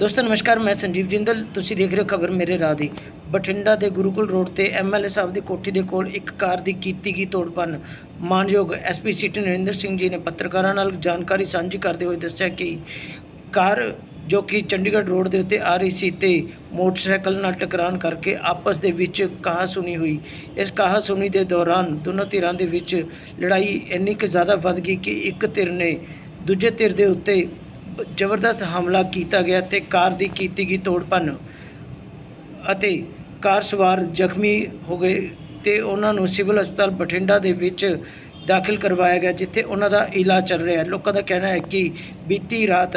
ਦੋਸਤੋ, ਨਮਸਕਾਰ, ਮੈਂ ਸੰਜੀਵ ਜਿੰਦਲ। ਤੁਸੀਂ ਦੇਖ ਰਹੇ ਹੋ ਖਬਰ ਮੇਰੇ ਰਾਹ ਦੀ। ਬਠਿੰਡਾ ਦੇ ਗੁਰੂਕੁਲ ਰੋਡ ਤੇ ਐਮਐਲਏ ਸਾਹਿਬ ਦੀ ਕੋਠੀ ਦੇ ਕੋਲ ਇੱਕ ਕਾਰ ਦੀ ਕੀਤੀ ਗਈ ਤੋੜਪਨ। ਮਾਨਯੋਗ ਐਸਪੀ ਸਿਟੀ ਨਰਿੰਦਰ ਸਿੰਘ ਜੀ ਨੇ ਪੱਤਰਕਾਰਾਂ ਨਾਲ ਜਾਣਕਾਰੀ ਸਾਂਝੀ ਕਰਦੇ ਹੋਏ ਦੱਸਿਆ ਕਿ ਕਾਰ ਜੋ ਕਿ ਚੰਡੀਗੜ੍ਹ ਰੋਡ ਦੇ ਉੱਤੇ ਆ ਰਹੀ ਸੀ ਤੇ ਮੋਟਰਸਾਈਕਲ ਨਾਲ ਟਕਰਾਉਣ ਕਰਕੇ ਆਪਸ ਦੇ ਵਿੱਚ ਕਹਾ ਸੁਣੀ ਹੋਈ। ਇਸ ਕਹਾ ਸੁਣੀ ਦੇ ਦੌਰਾਨ ਦੋਨੋਂ ਧਿਰਾਂ ਦੇ ਵਿੱਚ ਲੜਾਈ ਇੰਨੀ ਕੁ ਜ਼ਿਆਦਾ ਵੱਧ ਗਈ ਕਿ ਇੱਕ ਧਿਰ ਨੇ ਦੂਜੇ ਧਿਰ ਦੇ ਉੱਤੇ ਜ਼ਬਰਦਸਤ ਹਮਲਾ ਕੀਤਾ ਗਿਆ ਤੇ ਕਾਰ ਦੀ ਕੀਤੀ ਗਈ ਤੋੜਪਨ ਅਤੇ ਕਾਰ ਸਵਾਰ ਜ਼ਖਮੀ ਹੋ ਗਏ ਤੇ ਉਹਨਾਂ ਨੂੰ ਸਿਵਲ ਹਸਪਤਾਲ ਬਠਿੰਡਾ ਦੇ ਵਿੱਚ ਦਾਖਲ ਕਰਵਾਇਆ ਗਿਆ, ਜਿੱਥੇ ਉਹਨਾਂ ਦਾ ਇਲਾਜ ਚੱਲ ਰਿਹਾ ਹੈ। ਲੋਕਾਂ ਦਾ ਕਹਿਣਾ ਹੈ ਕਿ ਬੀਤੀ ਰਾਤ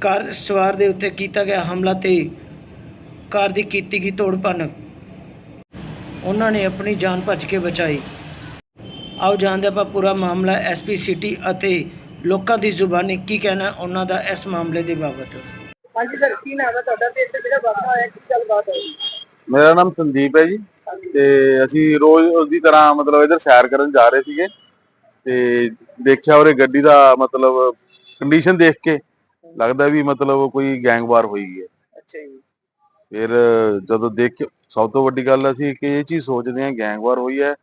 ਕਾਰ ਸਵਾਰ ਦੇ ਉੱਤੇ ਕੀਤਾ ਗਿਆ ਹਮਲਾ ਤੇ ਕਾਰ ਦੀ ਕੀਤੀ ਗਈ ਤੋੜਪਨ, ਉਹਨਾਂ ਨੇ ਆਪਣੀ ਜਾਨ ਭੱਜ ਕੇ ਬਚਾਈ। ਆਓ ਜਾਣਦੇ ਆਪਾਂ ਪੂਰਾ ਮਾਮਲਾ ਐਸਪੀ ਸਿਟੀ ਅਤੇ ਲੋਕਾਂ ਦੀ ਜ਼ੁਬਾਨੀ ਕੀ ਕਹਿਣਾ ਉਹਨਾਂ ਦਾ ਇਸ ਮਾਮਲੇ ਦੇ ਬਾਬਤ। ਹਾਂਜੀ ਸਰ ਕੀ ਨਾਮ ਹੈ ਤੁਹਾਡਾ ਤੇ ਇੱਥੇ ਜਿਹੜਾ ਵਾਕਾ ਹੋਇਆ ਕਿਸ ਗੱਲ ਬਾਤ ਹੈ ਮੇਰਾ ਨਾਮ ਸੰਦੀਪ ਹੈ ਜੀ ਤੇ ਅਸੀਂ ਰੋਜ਼ ਉਸਦੀ ਤਰ੍ਹਾਂ ਮਤਲਬ ਇਧਰ ਸੈਰ ਕਰਨ ਜਾ ਰਹੇ ਸੀਗੇ ਤੇ ਦੇਖਿਆ ਉਹਰੇ ਗੱਡੀ ਦਾ ਮਤਲਬ ਕੰਡੀਸ਼ਨ ਦੇਖ ਕੇ ਲੱਗਦਾ ਵੀ ਮਤਲਬ ਕੋਈ ਗੈਂਗਵਾਰ ਹੋਈ ਹੈ। ਅੱਛਾ ਜੀ। ਫਿਰ ਜਦੋਂ ਦੇਖ ਕੇ ਸਭ ਤੋਂ ਵੱਡੀ ਗੱਲ ਅਸੀਂ ਕਿ ਇਹ ਚੀਜ਼ ਸੋਚਦੇ ਹਾਂ ਗੈਂਗਵਾਰ ਹੋਈ ਹੈ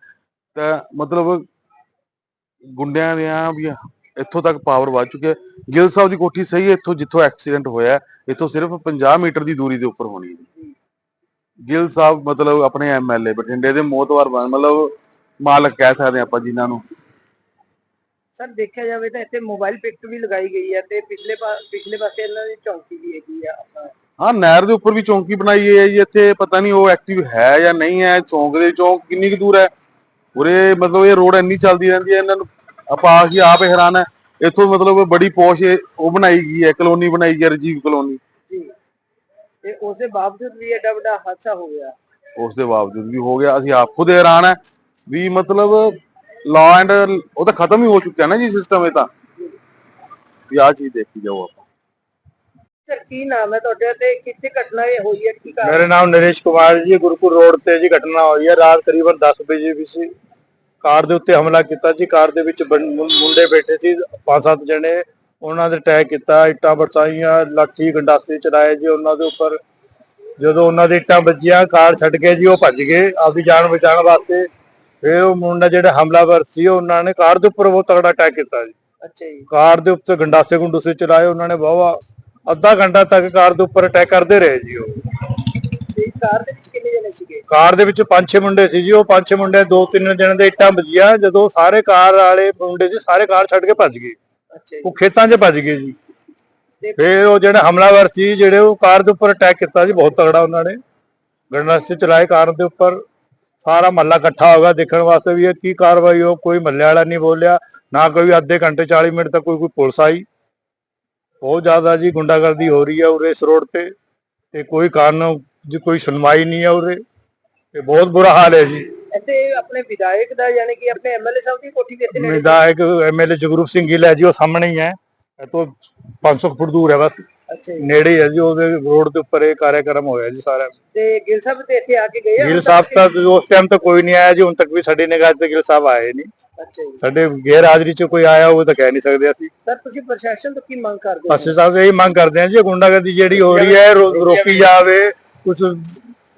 ਤਾਂ ਮਤਲਬ ਗੁੰਡਿਆਂ ਦੇ ਆ ਵੀ ਇੱਥੋਂ ਤੱਕ ਪਾਵਰ ਵੱਧ ਚੁੱਕਿਆ ਗਿੱਲ ਸਾਹਿਬ ਦੀ ਕੋਠੀ ਸਹੀ ਹੈ ਇੱਥੋਂ ਜਿੱਥੋਂ ਐਕਸੀਡੈਂਟ ਹੋਇਆ ਹੈ, ਇੱਥੋਂ ਸਿਰਫ 50 ਮੀਟਰ ਦੀ ਦੂਰੀ ਦੇ ਉੱਪਰ ਹੋਣੀ ਹੈ। ਗਿੱਲ ਸਾਹਿਬ ਮਤਲਬ ਆਪਣੇ ਐਮਐਲਏ ਬਠਿੰਡੇ ਦੇ ਮੋਤਵਾਰ ਬਣ ਮਤਲਬ ਮਾਲਕ ਕਹਿ ਸਕਦੇ ਆਪਾਂ ਜਿਨ੍ਹਾਂ ਨੂੰ। ਸਰ ਦੇਖਿਆ ਜਾਵੇ ਤਾਂ ਇੱਥੇ ਮੋਬਾਈਲ ਪਿਕਟ ਵੀ ਲਗਾਈ ਗਈ ਹੈ ਤੇ ਪਿਛਲੇ ਪਿਛਲੇ ਪਾਸੇ ਇਹਨਾਂ ਦੀ ਚੌਂਕੀ ਵੀ ਹੈਗੀ ਆ ਹਾਂ ਨਹਿਰ ਦੇ ਉੱਪਰ ਵੀ ਚੌਂਕੀ ਬਣਾਈ ਹੈ ਜੀ ਇੱਥੇ ਪਤਾ ਨਹੀਂ ਉਹ ਐਕਟਿਵ ਹੈ ਜਾਂ ਨਹੀਂ ਹੈ ਚੌਂਕ ਦੇ ਚੌਂਕ ਕਿੰਨੀ ਕੁ ਦੂਰ ਹੈ। ਉਰੇ ਮਤਲਬ ਇਹ ਰੋਡ ਇੰਨੀ ਚੱਲਦੀ ਰਹਿੰਦੀ ਹੈ ਇਹਨਾਂ ਨੂੰ ਆਪਾਂ ਆਪ ਹੀ ਆਪ ਹੈਰਾਨ ਹੈ ਇੱਥੋਂ ਮਤਲਬ ਬੜੀ ਪੋਸ਼ ਇਹ ਉਹ ਬਣਾਈ ਗਈ ਹੈ ਕਲੋਨੀ ਬਣਾਈ ਗਈ ਹੈ ਰਜੀਵ ਕਲੋਨੀ। ਜੀ। ਤੇ ਉਸ ਦੇ ਬਾਵਜੂਦ ਵੀ ਐਡਾ ਵੱਡਾ ਹਾਦਸਾ ਹੋ ਗਿਆ। ਉਸ ਦੇ ਬਾਵਜੂਦ ਵੀ ਹੋ ਗਿਆ। ਅਸੀਂ ਆਪ ਖੁਦ ਹੈਰਾਨ ਹੈ ਵੀ ਮਤਲਬ ਲਾ ਐਂਡ ਉਹ ਤਾਂ ਖਤਮ ਹੀ ਹੋ ਚੁੱਕਿਆ ਨਾ ਜੀ ਸਿਸਟਮ ਇਹ ਤਾਂ। ਵੀ ਆਹ ਚੀਜ਼ ਦੇਖੀ ਜਾਓ ਆਪਾਂ। ਸਰ ਕੀ ਨਾਮ ਹੈ ਤੁਹਾਡਾ ਤੇ ਕਿੱਥੇ ਘਟਨਾ ਇਹ ਹੋਈ ਹੈ? ਕੀ ਕਾਰਨ ਮੇਰਾ ਨਾਮ ਨਰੇਸ਼ ਕੁਮਾਰ ਜੀ ਗੁਰਪੁਰ ਰੋਡ ਤੇ ਜੀ ਘਟਨਾ ਹੋਈ ਹੈ। ਰਾਤ ਕਰੀਬਨ 10 ਵਜੇ ਵੀ ਸੀ। ਕਾਰ ਦੇ ਉੱਤੇ ਹਮਲਾ ਕੀਤਾ ਜੀ। ਕਾਰ ਦੇ ਵਿੱਚ ਮੁੰਡੇ ਬੈਠੇ ਸੀ ਪੰਜ ਸੱਤ ਜਣੇ। ਉਹਨਾਂ ਦੇ ਅਟੈਕ ਕੀਤਾ ਇੱਟਾਂ ਬਰਸਾਈਆਂ ਲਾਠੀ ਗੰਡਾਸੇ ਚਲਾਏ ਜੀ। ਉਹਨਾਂ ਦੇ ਉੱਪਰ ਜਦੋਂ ਉਹਨਾਂ ਦੇ ਇੱਟਾਂ ਵੱਜੀਆਂ ਕਾਰ ਛੱਡ ਕੇ ਜੀ ਉਹ ਭੱਜ ਗਏ ਆਪਦੀ ਜਾਨ ਬਚਾਉਣ ਵਾਸਤੇ। ਫਿਰ ਉਹ ਮੁੰਡਾ ਜਿਹੜਾ ਹਮਲਾਵਰ ਸੀ ਉਹਨਾਂ ਨੇ ਕਾਰ ਦੇ ਉੱਪਰ ਬਹੁਤ ਤਗੜਾ ਅਟੈਕ ਕੀਤਾ ਜੀ। ਅੱਛਾ ਜੀ। ਕਾਰ ਦੇ ਉੱਤੇ ਗੰਡਾਸੇ ਗੁੰਡੂਸੇ ਚਲਾਏ ਉਹਨਾਂ ਨੇ ਵਾਹਵਾ ਅੱਧਾ ਘੰਟਾ ਤੱਕ ਕਾਰ ਦੇ ਉੱਪਰ ਅਟੈਕ ਕਰਦੇ ਰਹੇ ਜੀ ਉਹ। ਕਾਰ ਦੇ ਵਿੱਚ ਕਿੰਨੇ ਜਣੇ ਸੀਗੇ? ਕਾਰ ਦੇ ਵਿੱਚ ਪੰਜ ਛੇ ਮੁੰਡੇ ਸੀ ਜੀ ਉਹ ਪੰਜ ਛੇ ਮੁੰਡੇ ਦੋ ਤਿੰਨ ਜਣੇ ਦੇ ਇੱਟਾਂ ਵੱਜੀਆਂ ਜਦੋਂ ਸਾਰੇ ਕਾਰ ਵਾਲੇ ਮੁੰਡੇ ਸੀ ਸਾਰੇ ਕਾਰ ਛੱਡ ਕੇ ਭੱਜ ਗਏ। ਅੱਛਾ ਜੀ। ਉਹ ਖੇਤਾਂ 'ਚ ਭੱਜ ਗਏ ਜੀ। ਫਿਰ ਉਹ ਜਿਹੜੇ ਹਮਲਾਵਰ ਸੀ ਜਿਹੜੇ ਉਹ ਕਾਰ ਦੇ ਉੱਪਰ ਅਟੈਕ ਕੀਤਾ ਜੀ ਬਹੁਤ ਤਗੜਾ ਉਹਨਾਂ ਨੇ। ਗੰਡਾਸੇ ਚਲਾਏ ਕਾਰ ਦੇ ਉੱਪਰ। ਸਾਰਾ ਮਹੱਲਾ ਇਕੱਠਾ ਹੋ ਗਿਆ ਦੇਖਣ ਵਾਸਤੇ ਵੀ ਇਹ ਕੀ ਕਾਰਵਾਈ ਹੋ ਕੋਈ ਮਹੱਲੇ ਵਾਲਾ ਨਹੀਂ ਬੋਲਿਆ ਨਾ ਕੋਈ ਅੱਧੇ ਘੰਟੇ 40 ਮਿੰਟ ਤੱਕ ਕੋਈ ਕੋਈ ਪੁਲਿਸ ਆਈ। ਬਹੁਤ ਜ਼ਿਆਦਾ ਜੀ ਗੁੰਡਾਗਰਦੀ ਹੋ ਰਹੀ ਹੈ ਉਰੇ ਇਸ ਰੋਡ ਤੇ ਤੇ ਕੋਈ ਕਾਰਨ ਜੀ ਕੋਈ ਸੁਣਵਾਈ ਨਹੀਂ ਹੈ ਉਰੇ। ਤੇ ਬਹੁਤ ਬੁਰਾ ਹਾਲ ਹੈ ਜੀ। ਇੱਥੇ ਆਪਣੇ ਵਿਧਾਇਕ ਦਾ ਯਾਨੀ ਕਿ ਆਪਣੇ ਐਮਐਲਏ ਸਾਹਿਬ ਦੀ ਕੋਠੀ ਵੀ ਇੱਥੇ ਨੇੜੇ ਵਿਧਾਇਕ ਐਮਐਲਏ ਜਗਰੂਪ ਸਿੰਘ ਗਿੱਲ ਹੈ ਜੀ ਉਹ ਸਾਹਮਣੇ ਹੀ ਹੈ। ਇਹ ਤੋਂ 500 ਫੁੱਟ ਦੂਰ ਹੈ ਬਸ। ਅੱਛਾ ਜੀ। ਨੇੜੇ ਹੀ ਹੈ ਜੀ ਉਹਦੇ ਰੋਡ ਦੇ ਉੱਪਰ ਇਹ ਕਾਰਜਕ੍ਰਮ ਹੋਇਆ ਜੀ ਸਾਰਾ। ਤੇ ਗਿਲ ਸਾਹਿਬ ਤੇ ਇੱਥੇ ਆ ਕੇ ਗਏ ਆ? ਗਿੱਲ ਸਾਹਿਬ ਤੱਕ? ਉਸ ਟਾਈਮ ਤੱਕ ਕੋਈ ਨਹੀਂ ਆਇਆ ਜੀ ਹੁਣ ਤੱਕ ਵੀ ਸਾਡੀ ਨਿਗਾਹ 'ਚ ਤਾਂ ਗਿੱਲ ਸਾਹਿਬ ਆਏ ਨਹੀਂ। ਅੱਛਾ ਜੀ। ਸਾਡੇ ਗੈਰ ਹਾਜ਼ਰੀ 'ਚ ਕੋਈ ਆਇਆ ਉਹ ਤਾਂ ਕਹਿ ਨਹੀਂ ਸਕਦੇ ਅਸੀਂ। ਸਰ ਤੁਸੀਂ ਪ੍ਰਸ਼ਾਸਨ ਤੋਂ ਕੀ ਮੰਗ ਕਰਦੇ ਹੋ? ਅਸੀਂ ਸਾਹਿਬ ਇਹ ਮੰਗ ਕਰਦੇ ਹਾਂ ਜੀ ਗੁੰਡਾਗਰਦੀ ਜਿਹੜੀ ਹੋ ਰਹੀ ਹੈ ਰੋ- ਰੋਕੀ ਜਾਵੇ। ਕੁਝ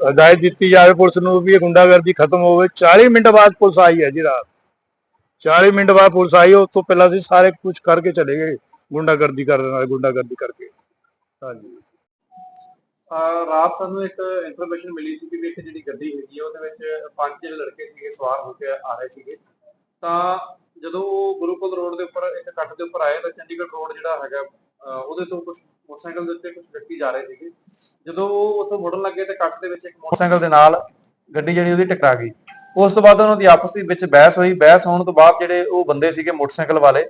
ਹਦਾਇਤ ਦਿੱਤੀ ਜਾਵੇ, ਪੁਲਿਸ ਨੂੰ ਵੀ ਇਹ ਗੁੰਡਾਗਰਦੀ ਖਤਮ ਹੋਵੇ। 40 ਮਿੰਟ ਬਾਅਦ ਪੁਲਿਸ ਆਈ ਹੈ ਜੀ ਰਾਤ। 40 ਮਿੰਟ ਬਾਅਦ ਪੁਲਿਸ ਆਈ ਉਸ ਤੋਂ ਪਹਿਲਾਂ ਅਸੀਂ ਸਾਰੇ ਕੁਝ ਕਰਕੇ ਚਲੇ ਗਏ, ਗੁੰਡਾਗਰਦੀ ਕਰਨ ਨਾਲ, ਗੁੰਡਾਗਰਦੀ ਕਰਕੇ। ਹਾਂਜੀ। ਰਾਤ ਸਾਨੂੰ ਇੱਕ ਇਨਫੋਰਮੇਸ਼ਨ ਮਿਲੀ ਸੀ ਕਿ ਇੱਕ ਜਿਹੜੀ ਗੱਡੀ ਹੈਗੀ ਉਹਦੇ ਵਿੱਚ ਪੰਜ ਜਿਹੜੇ ਲੜਕੇ ਸੀਗੇ, ਸਵਾਰ ਹੋ ਕੇ ਆ ਰਹੇ ਸੀਗੇ। ਤਾਂ ਜਦੋਂ ਉਹ ਗੁਰੂਕੁਲ ਰੋਡ ਦੇ ਉੱਪਰ, ਇੱਕ ਕੱਟ ਦੇ ਉੱਪਰ ਆਏ, ਤਾਂ ਚੰਡੀਗੜ੍ਹ ਰੋਡ ਜਿਹੜਾ ਹੈਗਾ ਉਹਦੇ ਤੋਂ ਕੁਝ ਮੋਟਰਸਾਈਕਲ ਦੇ ਉੱਤੇ ਕੁਝ ਵਿਅਕਤੀ ਜਾ ਰਹੇ ਸੀਗੇ। ਜਦੋਂ ਉਹ ਉੱਥੋਂ ਮੁੜਨ ਲੱਗੇ ਤੇ ਕੱਟ ਦੇ ਵਿੱਚ ਇੱਕ ਮੋਟਰਸਾਈਕਲ ਦੇ ਨਾਲ ਗੱਡੀ ਜਿਹੜੀ ਉਹਦੀ ਟਕਰਾ ਗਈ। ਉਸ ਤੋਂ ਬਾਅਦ ਉਹਨਾਂ ਦੀ ਆਪਸ ਦੇ ਵਿੱਚ ਬਹਿਸ ਹੋਈ। ਬਹਿਸ ਹੋਣ ਤੋਂ ਬਾਅਦ ਜਿਹੜੇ ਉਹ ਬੰਦੇ ਸੀਗੇ ਮੋਟਰਸਾਈਕਲ ਵਾਲੇ,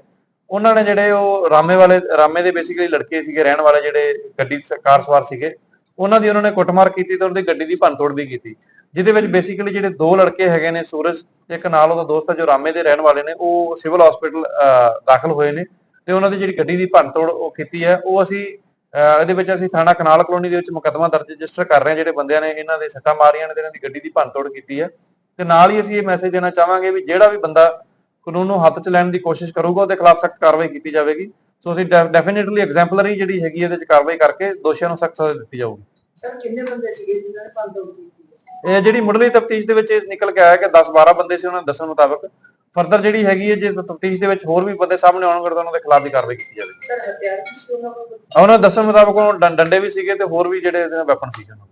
ਉਹਨਾਂ ਨੇ ਜਿਹੜੇ ਉਹ ਰਾਮੇ ਵਾਲੇ, ਰਾਮੇ ਦੇ ਬੇਸਿਕਲੀ ਲੜਕੇ ਸੀਗੇ, ਰਹਿਣ ਵਾਲੇ ਜਿਹੜੇ ਗੱਡੀ ਕਾਰ ਸਵਾਰ ਸੀਗੇ, ਉਹਨਾਂ ਦੀ ਉਹਨਾਂ ਨੇ ਕੁੱਟਮਾਰ ਕੀਤੀ ਤੇ ਉਹਦੀ ਗੱਡੀ ਦੀ ਭੰਨਤੋੜ ਵੀ ਕੀਤੀ। ਜਿਹਦੇ ਵਿੱਚ ਬੇਸਿਕਲੀ ਜਿਹੜੇ ਦੋ ਲੜਕੇ ਹੈਗੇ ਨੇ, ਸੂਰਜ ਇੱਕ ਨਾਲ ਉਹਦਾ ਦੋਸਤ ਹੈ, ਜੋ ਰਾਮੇ ਦੇ ਰਹਿਣ ਵਾਲੇ ਨੇ, ਉਹ ਸਿਵਲ ਹਸਪੀਟਲ ਦਾਖਲ ਹੋਏ ਨੇ। ਤੇ ਉਹਨਾਂ ਦੀ ਜਿਹੜੀ ਗੱਡੀ ਦੀ ਭੰਨਤੋੜ ਉਹ ਕੀਤੀ ਹੈ ਉਹ ਅਸੀਂ ਇਹਦੇ ਵਿੱਚ ਅਸੀਂ ਥਾਣਾ ਕਨਾਲ ਕਲੋਨੀ ਦੇ ਵਿੱਚ ਮੁਕੱਦਮਾ ਦਰਜ ਰਜਿਸਟਰ ਕਰ ਰਹੇ ਹਾਂ ਜਿਹੜੇ ਬੰਦਿਆਂ ਨੇ ਇਹਨਾਂ ਦੇ ਸੱਟਾਂ ਮਾਰੀਆਂ ਨੇ ਤੇ ਇਹਨਾਂ ਦੀ ਗੱਡੀ ਦੀ ਭੰਨਤੋੜ ਕੀਤੀ ਹੈ। ਤੇ ਨਾਲ ਹੀ ਅਸੀਂ ਇਹ ਮੈਸੇਜ ਦੇਣਾ ਚਾਹਾਂਗੇ ਵੀ ਜਿਹੜਾ ਵੀ ਬੰਦਾ ਕਾਨੂੰਨ ਨੂੰ ਹੱਥ 'ਚ ਲੈਣ ਦੀ ਕੋਸ਼ਿਸ਼ ਕਰੂਗਾ ਉਹਦੇ ਖਿਲਾਫ ਸਖਤ ਕਾਰਵਾਈ ਕੀਤੀ ਜਾਵੇਗੀ। ਸੋ ਅਸੀਂ ਡੈਫੀਨਿਟਲੀ ਐਗਜ਼ੈਂਪਲਰੀ ਜਿਹੜੀ ਹੈਗੀ ਇਹਦੇ ਵਿੱਚ ਕਾਰਵਾਈ ਕਰਕੇ ਦੋਸ਼ੀਆਂ ਨੂੰ ਸਖਤ ਸਜ਼ਾ ਦਿੱਤੀ ਜਾਊਗੀ। ਸਰ ਕਿੰਨੇ ਬੰਦੇ ਸੀਗੇ ਜਿਨ੍ਹਾਂ ਨੇ ਦੌੜ ਕੀਤੀ ਇਹ ਜਿਹੜੀ ਮੁੱਢਲੀ ਤਫਤੀਸ਼ ਦੇ ਵਿੱਚ ਇਹ ਨਿਕਲ ਕੇ ਆਇਆ ਕਿ 10 12 ਬੰਦੇ ਸੀ ਉਹਨਾਂ ਦੇ ਦੱਸਣ ਮੁਤਾਬਕ ਫਰਦਰ ਜਿਹੜੀ ਹੈਗੀ ਹੈ ਜੇ ਤਫਤੀਸ਼ ਦੇ ਵਿੱਚ ਹੋਰ ਵੀ ਬੰਦੇ ਸਾਹਮਣੇ ਆਉਣਗੇ ਤਾਂ ਉਹਨਾਂ ਦੇ ਖਿਲਾਫ ਵੀ ਕਾਰਵਾਈ ਕੀਤੀ ਜਾਵੇਗੀ ਸਰ ਹਥਿਆਰ ਕਿਸ ਤੋਂ ਉਹਨਾਂ ਕੋਲ ਉਹਨਾਂ ਦੱਸਣ ਮੁਤਾਬਕ ਉਹ ਡੰ- ਡੰਡੇ ਵੀ ਸੀਗੇ ਤੇ ਹੋਰ ਵੀ ਜਿਹੜੇ ਵੈਪਨ ਸੀਗੇ ਉਹਨਾਂ।